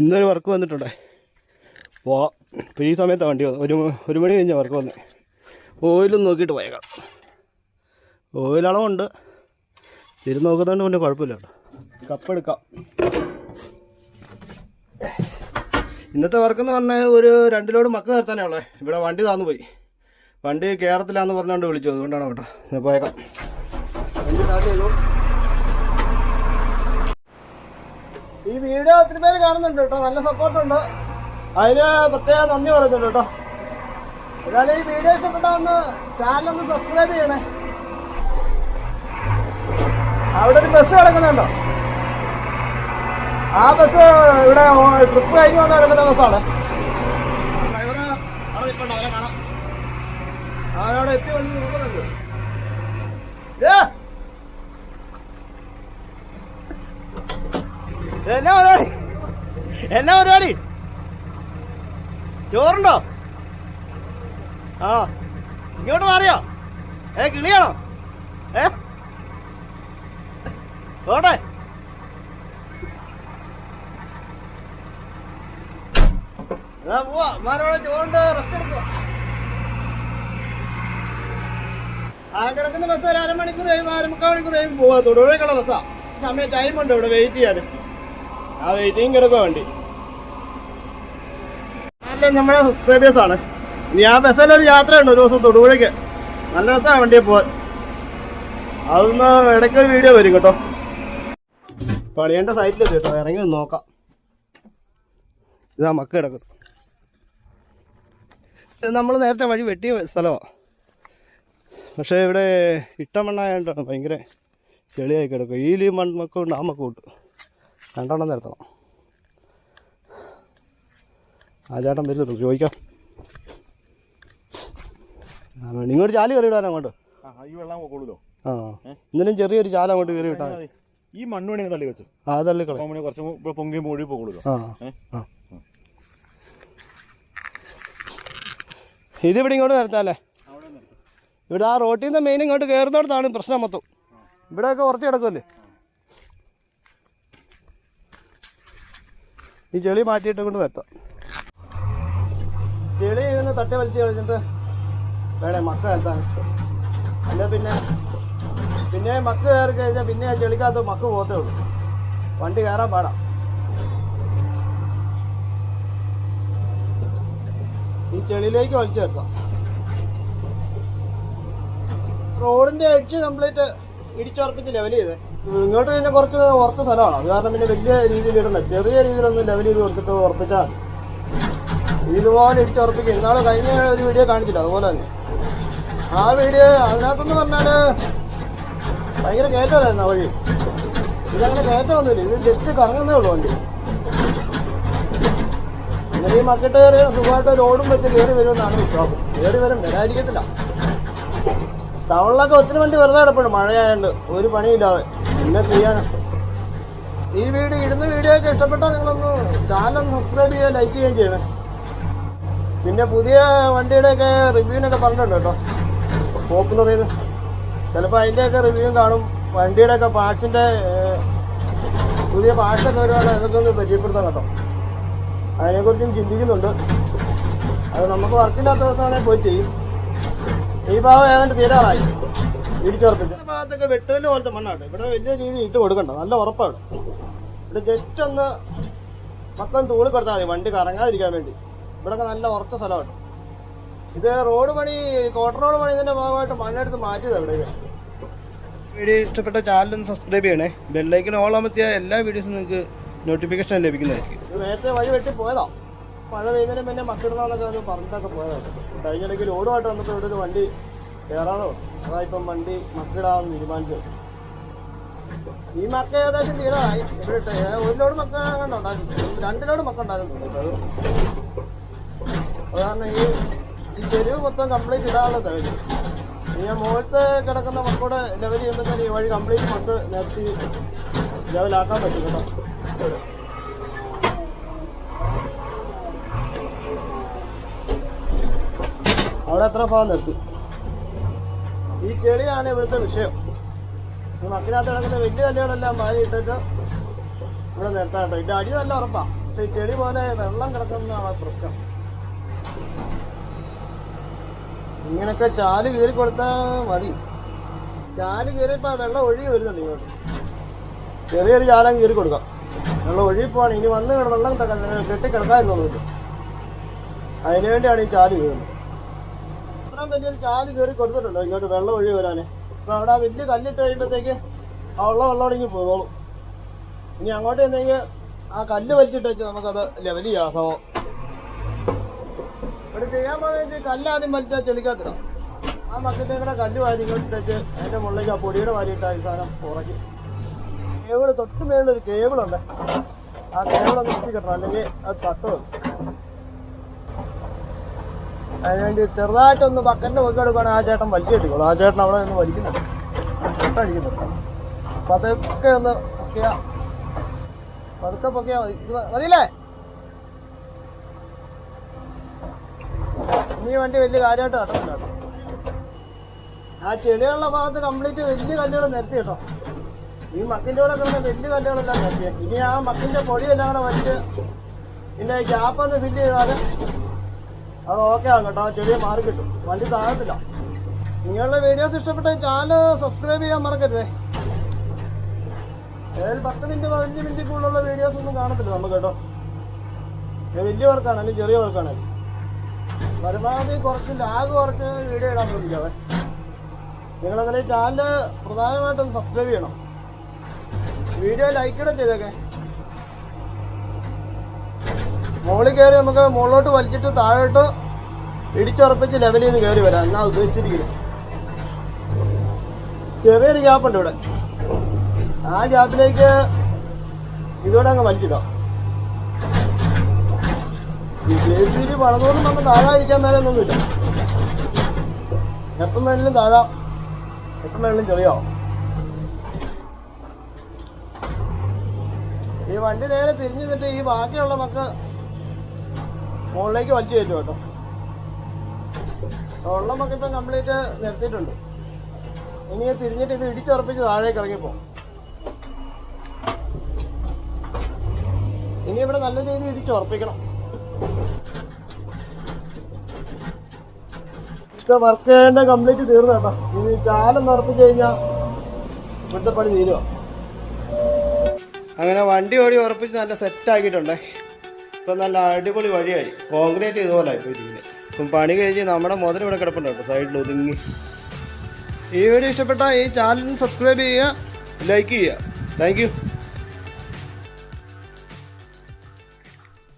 ഇന്നൊരു വർക്ക് വന്നിട്ടുണ്ട്. വാ ഇപ്പോൾ ഈ സമയത്താണ് വണ്ടി വന്നത്. ഒരു ഒരു മണി കഴിഞ്ഞാൽ വർക്ക് വന്നത് ഓയിലും നോക്കിയിട്ട് പോയേക്കാം. ഓയിലളവുണ്ട് തിരിഞ്ഞ് നോക്കുന്നതുകൊണ്ട് പിന്നെ കുഴപ്പമില്ല കേട്ടോ. കപ്പെടുക്കാം ഇന്നത്തെ വർക്ക് എന്ന് പറഞ്ഞാൽ ഒരു രണ്ട് ലോഡ് മക്ക നിർത്താനേ ഉള്ളത് ഇവിടെ വണ്ടി താന്നു പോയി. വണ്ടി കേരളത്തിലാന്ന് പറഞ്ഞുകൊണ്ട് വിളിച്ചു. അതുകൊണ്ടാണ് കേട്ടോ. പോയേക്കാം. വണ്ടി സ്റ്റാർട്ട് ചെയ്തു. ഈ വീഡിയോ ഒത്തിരി പേര് കാണുന്നുണ്ട് കേട്ടോ. നല്ല സപ്പോർട്ടുണ്ട്. അതിന് പ്രത്യേക നന്ദി പറയുന്നുണ്ട് കേട്ടോ. ഏതായാലും ഈ വീഡിയോ ഇഷ്ടപ്പെട്ടാ ഒന്ന് ചാനൽ ഒന്ന് സബ്സ്ക്രൈബ് ചെയ്യണേ. അവിടെ ഒരു ബസ് കിടക്കുന്നുണ്ടോ? ആ ബസ് ഇവിടെ ട്രിപ്പ് കഴിഞ്ഞ് വന്ന് കിടക്കുന്ന ബസ്സാണ് ഡ്രൈവറ് അവിടെ കാണാം. അവനവിടെ എത്തി വന്ന് നോക്കുന്നുണ്ട്. ഏ എന്നാ പരിപാടി? എന്നാ പരിപാടി? ചോറുണ്ടോ? ആ ഇങ്ങോട്ട് മാറിയോ? ഏ കിളിയാണോ? ഏ? പോട്ടെ. എന്നാ പോവാ. അമ്മാരോടെ ചോറുണ്ട്. റെസ്റ്റ് എടുക്കുക ആ കിടക്കുന്ന ബസ് ഒരു അരമണിക്കൂർ കഴിയുമ്പോൾ അരമുക്കാൽ മണിക്കൂർ കഴിയുമ്പോൾ പോവാ. തൊടുപുഴക്കുള്ള ബസ്സാ. സമയം ടൈമുണ്ട് ഇവിടെ. വെയിറ്റ് ചെയ്യാൻ. ആ വെയിറ്റിംഗ് കിടക്കുക നമ്മുടെ സബ്സ്ക്രൈബേഴ്സ് ആണ് ഇനി ആ ബസ്സിലൊരു യാത്രയുണ്ട് ഒരു ദിവസം തൊടുപുഴയ്ക്ക്. നല്ല രസമാണ് വണ്ടിയെ പോവാൻ. അതൊന്ന് ഇടയ്ക്ക് ഒരു വീഡിയോ വരും കേട്ടോ. പണിയേണ്ട സൈറ്റിൽ കേട്ടോ. ഇറങ്ങി നോക്കാം. ഇതാ മക്ക കിടക്കുന്നു. ഇത് നമ്മൾ നേരത്തെ വഴി വെട്ടിയ സ്ഥലമാണ് പക്ഷേ ഇവിടെ ഇട്ട ഭയങ്കര ചെളിയായി കിടക്കും ഈ മണ്ണൊക്കെ ഉണ്ട് ആ മക്ക രണ്ടെണ്ണം നിരത്തണം ആ ചേട്ടൻ വരുന്നുണ്ട് ചോദിക്കാം. നിങ്ങളൊരു ചാൽ കയറി വിടാൻ അങ്ങോട്ട്? ആ, ഈ വെള്ളം കൊള്ളൂലോ ആ. ഇന്നലും ചെറിയൊരു ചാല അങ്ങോട്ട് കയറി വിട്ടാൽ. ഈ മണ്ണ് വേണി തള്ളി വെച്ചു ആ മണി കുറച്ച് പൊങ്ങി മൂടി പോകുള്ളൂ? ആ ഇതിവിടെ ഇങ്ങോട്ട് നിരത്താല്ലേ ഇവിടെ ആ റോട്ടിൽ നിന്ന് മെയിൻ ഇങ്ങോട്ട് കയറുന്നിടത്താണ് പ്രശ്നം മൊത്തം. ഇവിടെയൊക്കെ ഉറച്ചു കിടക്കുമല്ലേ ഈ ചെളി മാറ്റിയിട്ട് കൊണ്ട് നിർത്താം ചെളി ഇങ്ങനെ തട്ടി വലിച്ചു കളിച്ചിട്ട് വേണേ മക്ക നിർത്താൻ അല്ല പിന്നെ പിന്നെ മക്ക കയറി കഴിഞ്ഞാൽ പിന്നെ ആ ചെളിക്കകത്ത് മക്ക് പോകത്തേ ഉള്ളൂ. വണ്ടി കയറാൻ പാടാം. ഈ ചെളിയിലേക്ക് വലിച്ചു ചേർക്കാം റോഡിന്റെ എഡ്ജ് കംപ്ലീറ്റ് ഇടിച്ചുറപ്പിച്ച് ലെവൽ ചെയ്തേ. ഇങ്ങോട്ട് പിന്നെ കുറച്ച് ഉറച്ച സ്ഥലമാണ്. അത് കാരണം പിന്നെ വലിയ രീതിയിൽ ഇടണ്ട. ചെറിയ രീതിയിലൊന്ന് ലെവൽ ചെയ്ത് കൊടുത്തിട്ട് ഉറപ്പിച്ചാൽ ഇതുപോലെ ഇടിച്ച് ഉറപ്പിക്കും. ഇന്നാൾ കഴിഞ്ഞ ഒരു വീഡിയോ കാണിച്ചില്ല അതുപോലെ തന്നെ. ആ വീഡിയോ അതിനകത്തെന്ന് പറഞ്ഞാൽ ഭയങ്കര കയറ്റമായിരുന്നു ആ വഴി. ഇതങ്ങനെ കയറ്റമൊന്നുമില്ല. ഇത് ജസ്റ്റ് കറങ്ങുന്നേ ഉള്ളൂ വണ്ടി. ഇങ്ങനെ ഈ മക്കിട്ട് കയറി സുഖമായിട്ട് ലോഡും വെച്ച് കയറി വരുമെന്നാണ് വിശ്വാസം. കയറി വരും വരാതിരിക്കത്തില്ല. ടൗണിലൊക്കെ ഒത്തിരി വണ്ടി വെറുതെ കിടപ്പുണ്ട് മഴയായതുകൊണ്ട് ഒരു പണിയില്ലാതെ പിന്നെ ചെയ്യാനാ. ഈ വീഡിയോ ഇടുന്ന വീഡിയോ ഒക്കെ ഇഷ്ടപ്പെട്ടാൽ നിങ്ങളൊന്ന് ചാനൽ സബ്സ്ക്രൈബ് ചെയ്യുക ലൈക്ക് ചെയ്യുകയും ചെയ്യണം. പിന്നെ പുതിയ വണ്ടിയുടെയൊക്കെ റിവ്യൂവിനൊക്കെ പറഞ്ഞിട്ടുണ്ട് കേട്ടോ. പോപ്പുലർ ചെയ്ത് ചിലപ്പോൾ അതിന്റെയൊക്കെ റിവ്യൂവും കാണും. വണ്ടിയുടെയൊക്കെ പാർട്സിന്റെ പുതിയ പാർട്സൊക്കെ ഒരുപാട് അതൊക്കെ ഒന്ന് പരിചയപ്പെടുത്താം കേട്ടോ. അതിനെക്കുറിച്ചും ചിന്തിക്കുന്നുണ്ട്. അത് നമുക്ക് വർക്കില്ലാത്ത ദിവസമാണെങ്കിൽ പോയി ചെയ്യും. ഈ ഭാഗം ഏതാണ്ട് തീരാറായി. ഭാഗത്തൊക്കെ വെട്ടുകല്ല് പോലത്തെ മണ്ണാണ്. ഇവിടെ വലിയ രീതിയിൽ ഇട്ട് കൊടുക്കണ്ട. നല്ല ഉറപ്പാണ്. ഇവിടെ ജസ്റ്റ് ഒന്ന് മൊത്തം തൂളി കൊടുത്താൽ മതി. വണ്ടി കറങ്ങാതിരിക്കാൻ വേണ്ടി. ഇവിടെയൊക്കെ നല്ല ഉറച്ച സ്ഥലമാണ്. ഇത് റോഡ് പണി കോട്ടർ റോഡ് പണിതിന്റെ ഭാഗമായിട്ട് മണ്ണെടുത്ത് മാറ്റിയതാണ് ഇവിടെ. വീഡിയോ ഇഷ്ടപ്പെട്ട ചാനലൊന്ന് സബ്സ്ക്രൈബ് ചെയ്യണേ. ബെല്ലൈക്കൻ ഓൾ അമർത്തിയ എല്ലാ വീഡിയോസും നിങ്ങൾക്ക് നോട്ടിഫിക്കേഷൻ ലഭിക്കുന്നതായിരിക്കും. നേരത്തെ വഴി വെട്ടി പോയതാ. മഴ പെയ്യുന്നതിന് പിന്നെ മക്കിടണമെന്നൊക്കെ പറഞ്ഞിട്ടൊക്കെ പോയതാണ് കഴിഞ്ഞിടയ്ക്ക് ലോഡുമായിട്ട് വന്നിട്ട് ഇവിടെ ഒരു വണ്ടി വന്നു. അതാ ഇപ്പം വണ്ടി മക്കിടാമെന്ന് തീരുമാനിച്ചത്. ഈ മക്ക ഏകദേശം തീരാറായി. ഒരു ലോഡ് മക്ക ഉണ്ടായിരുന്നു രണ്ട് ലോഡ് മക്ക ഉണ്ടായിരുന്നു തോന്നുന്നു അത് അത് കാരണം ഈ ഈ ചെരുവ് മൊത്തം കംപ്ലീറ്റ് ഇടാനുള്ള സൗകര്യം ഈ മുകളിലത്തെ കിടക്കുന്ന മക്കൂടെ ലെവൽ ചെയ്യുമ്പോൾ തന്നെ ഈ വഴി കംപ്ലീറ്റ് മക്ക് നിർത്തി ലെവലാക്കാൻ പറ്റും കേട്ടോ. അവിടെ എത്ര ഭാഗം നിർത്തി? ഈ ചെളിയാണ് ഇവിടുത്തെ വിഷയം. മക്കിനകത്ത് കിടക്കുന്ന വലിയ കല്ലുകളെല്ലാം മാറി ഇട്ടിട്ട് ഇവിടെ നിർത്താം കേട്ടോ അടി നല്ല ഉറപ്പാ. പക്ഷെ ഈ ചെളി പോലെ വെള്ളം കിടക്കുന്നതാണ് പ്രശ്നം. ഇങ്ങനൊക്കെ ചാൽ കീറി കൊടുത്താൽ മതി. ചാൽ കീറിയപ്പോൾ വെള്ളം ഒഴുകി വരുന്നുണ്ട് ഇങ്ങോട്ട്. ചെറിയൊരു ചാലം കീറി കൊടുക്കാം. വെള്ളം ഒഴുകി പോവാണ്. ഇനി വന്ന് വെള്ളം കെട്ടി കിടക്കാതിരുന്നുള്ളൂ അതിനു വേണ്ടിയാണ് ഈ ചാൽ കീറുന്നത്. ഇത്രയും വലിയൊരു ചാൽ കയറി കൊടുത്തിട്ടുണ്ടോ. ഇങ്ങോട്ട് വെള്ളം ഒഴുകി വരാന്. അപ്പൊ അവിടെ വലിയ കല്ലിട്ട് കഴിയുമ്പോഴത്തേക്ക് ആ ഉള്ള വെള്ളം ഇങ്ങ് പോകോളും ഇനി അങ്ങോട്ട് എന്തെങ്കിലും ആ കല്ല് വലിച്ചിട്ട് വെച്ച് നമുക്കത് ലെവൽ ചെയ്യാം. സമം ഇവിടെ ചെയ്യാൻ പോകുന്ന കല്ല് ആദ്യം വലിച്ചാൽ ചെളിക്കാത്തിടാം. ആ മക്കത്തെ കൂടെ കല്ല് വാരി ഇങ്ങോട്ട് വെച്ച് അതിന്റെ മുകളിലേക്ക് ആ പൊടിയുടെ വാരിയിട്ട് ഈ സാധനം ഉറക്കി കേബിൾ തൊട്ട് മേളിൽ ഒരു കേബിളുണ്ട്. ആ കേബിളൊന്ന് കിട്ടണം. അല്ലെങ്കിൽ അത് തട്ട്. വരും അതിനുവേണ്ടി ചെറുതായിട്ടൊന്ന് ബക്കറ്റിന്റെ പൊക്കി എടുക്കുകയാണെങ്കിൽ ആ ചേട്ടൻ വലിയ എടുക്കുള്ളൂ ആ ചേട്ടൻ അവിടെ നിന്ന് വലിക്കുന്നുണ്ട്. ഇട്ടടിക്കുന്നുണ്ട് അപ്പം അതൊക്കെ ഒന്ന് പൊക്കിയ. പതുക്കെ പൊക്കിയാ മതി. മതിയില്ലേ? ഇനി വണ്ടി വലിയ കാര്യമായിട്ട് നടന്നില്ല കേട്ടോ. ആ ചെടികളുടെ ഭാഗത്ത് കംപ്ലീറ്റ് വലിയ കല്ലുകൾ നിരത്തി കേട്ടോ. ഈ മക്കിന്റെ കൂടെ കിടന്ന വലിയ കല്ലുകളെല്ലാം നിരത്തിയ ഇനി ആ മക്കിന്റെ പൊടിയെല്ലാം കൂടെ വലിച്ച് ഇതിന്റെ ഗ്യാപ്പ് ഒന്ന് ഫില്ല് ചെയ്താൽ അത് ഓക്കെ ആകും കേട്ടോ. ആ ചെടിയെ മാറി കിട്ടും. വണ്ടി താഴത്തില്ല. നിങ്ങളുടെ വീഡിയോസ് ഇഷ്ടപ്പെട്ട ചാനൽ സബ്സ്ക്രൈബ് ചെയ്യാൻ മറക്കരുതേ. ഏതായാലും പത്ത് മിനിറ്റ് പതിനഞ്ച് മിനിറ്റ് കൂടുതലുള്ള വീഡിയോസ് ഒന്നും കാണത്തില്ല നമ്മൾ കേട്ടോ. വലിയ വർക്കാണ് അല്ലെങ്കിൽ ചെറിയ വർക്കാണ് പരമാവധി കുറച്ച് ലാഗ് കുറച്ച് വീഡിയോ ഇടാൻ ശ്രമിക്കാവേ. നിങ്ങളങ്ങനെ ചാനൽ പ്രധാനമായിട്ടും സബ്സ്ക്രൈബ് ചെയ്യണം. വീഡിയോ ലൈക്ക് ഇടാൻ ചെയ്തേക്കെ. മുകളിൽ കയറി നമുക്ക് മുകളിലോട്ട് വലിച്ചിട്ട് താഴോട്ട് ഇടിച്ചുറപ്പിച്ച് ലെവലിൽ നിന്ന് കയറി വരാം. എന്നാ ഉദ്ദേശിച്ചിരിക്കുന്നത്. ചെറിയൊരു ഗ്യാപ്പ് ഉണ്ട് ഇവിടെ. ആ ഗ്യാപ്പിലേക്ക് ഇതോടെ അങ്ങ് വലിച്ചിടാം. ഈ ജെ സി ബി പണിതോന്നും നമുക്ക് താഴാതിരിക്കാൻ മേലൊന്നുമില്ല എപ്പം വേണമെങ്കിലും താഴാം എപ്പം വേണമെങ്കിലും ചെറിയാവും ഈ വണ്ടി നേരെ തിരിഞ്ഞിട്ട് ഈ ബാക്കിയുള്ള മക്ക മുകളിലേക്ക് വലിച്ചു കയറ്റും കേട്ടോ. വെള്ളമൊക്കെ മക്ക ഇപ്പം കംപ്ലീറ്റ് നിർത്തിയിട്ടുണ്ട്. ഇനി തിരിഞ്ഞിട്ട് ഇത് ഇടിച്ചുറപ്പിച്ച് താഴേക്ക് ഇറങ്ങിപ്പോ. ഇനി ഇവിടെ നല്ല രീതിയിൽ ഇടിച്ചുറപ്പിക്കണം. വർക്ക് ചെയ്യേണ്ട കംപ്ലീറ്റ് തീർന്നു കേട്ടോ. ഇനി ചാലം നിറപ്പിച്ച് കഴിഞ്ഞാൽ ഇവിടുത്തെ പണി തീരുവാ? അങ്ങനെ വണ്ടി ഓടി ഉറപ്പിച്ച് നല്ല സെറ്റ് ആക്കിയിട്ടുണ്ട്. ഇപ്പം നല്ല അടിപൊളി വഴിയായി. കോൺക്രീറ്റ് ഇതുപോലെ ആയിപ്പോയിരിക്കുന്നത് ഇപ്പം പണി കഴിഞ്ഞ് നമ്മുടെ മുതൽ ഇവിടെ കിടപ്പുണ്ട് സൈഡിൽ ഒതുങ്ങി. ഈ വീഡിയോ ഇഷ്ടപ്പെട്ടാൽ ഈ ചാനൽ സബ്സ്ക്രൈബ് ചെയ്യുക ലൈക്ക് ചെയ്യുക. താങ്ക്